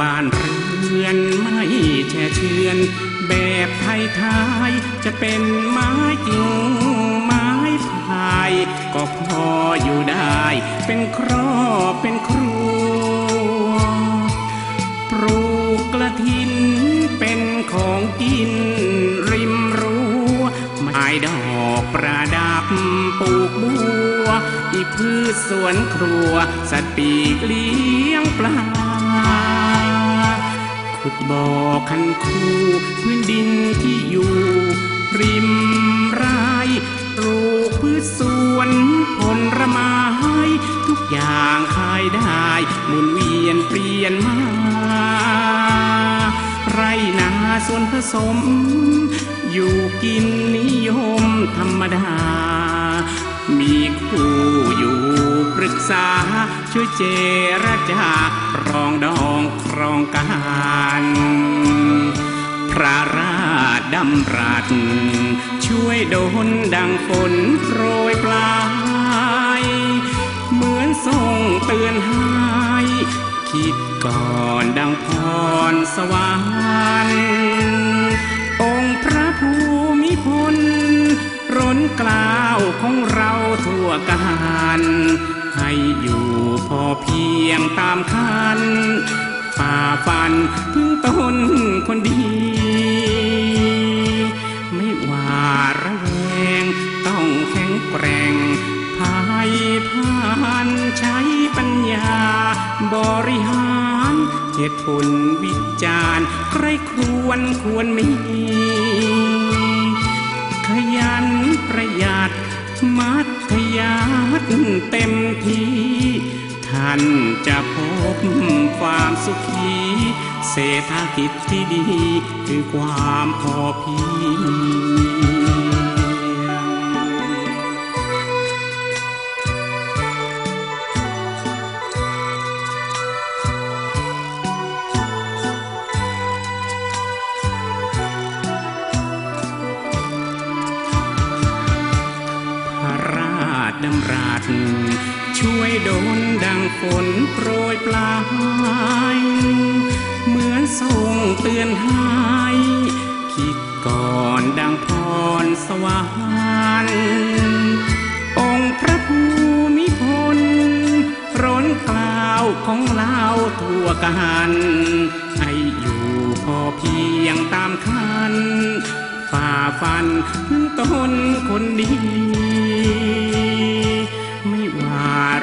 บ้านเรือนไม่แช่เชือน แบบไทยทยๆจะเป็นไม้กิ่งไม้พาย ก็พออยู่ได้ เป็นครอบเป็นครัวปลูกกระถินเป็นของกินริมรั้วไม้ดอกประดับปลูกบัวอีพืชสวนครัว สัตว์ปีกเลี้ยงปลา ขุดบ่อคันคูพื้นดินที่อยู่ริมไรปลูกพืชสวนผลไม้ทุกอย่างขายได้หมุนเวียนเปลี่ยนมา ไรนาส่วนผสม อยู่กินนิยมธรรมดา มีคู่อยู่ปรึกษา ช่วยเจรจารองดองครองการพระราชดำรัสช่วยโดนดังฝนโปรยปลาย เหมือนทรงเตือนให้คิดก่อนดังพรสวรรค์ ทั่วกันให้อยู่พอเพียงตามคันฝ่าฟันพึ่งตนคนดี ไม่ว่าระแวง ต้องแข็งแกร่งภายผ่านใช้ปัญญา บริหารเหตุผลวิจารณ์ใครควรควรมี ขยันประหยัดมัด ขยันเต็มที่ ท่านจะพบความสุขี เศรษฐกิจที่ดีคือความพอเพียง ช่วยโดนดังฝนโปรยปลายเหมือนทรงเตือนให้คิดก่อนดังพรสวรรค์องค์พระภูมิพลร้นกล่าวของเราทั่วกันให้อยู่พอเพียงตามคันฝ่าฟันพึ่งตนคนดี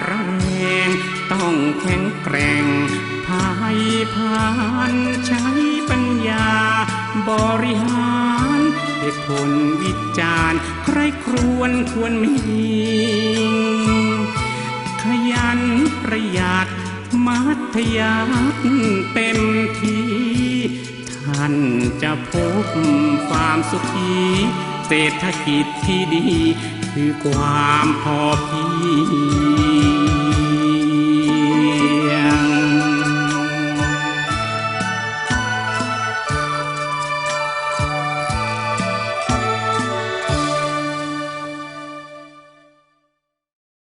ระแวง ต้องแข็งแกร่งภายผ่านใช้ปัญญา บริหารเหตุผลวิจารณ์ ใครครวนควรมีขยันประหยัดมัธยัติเต็มที่ท่านจะพบความสุขีเศรษฐกิจที่ดี คือความพอเพียง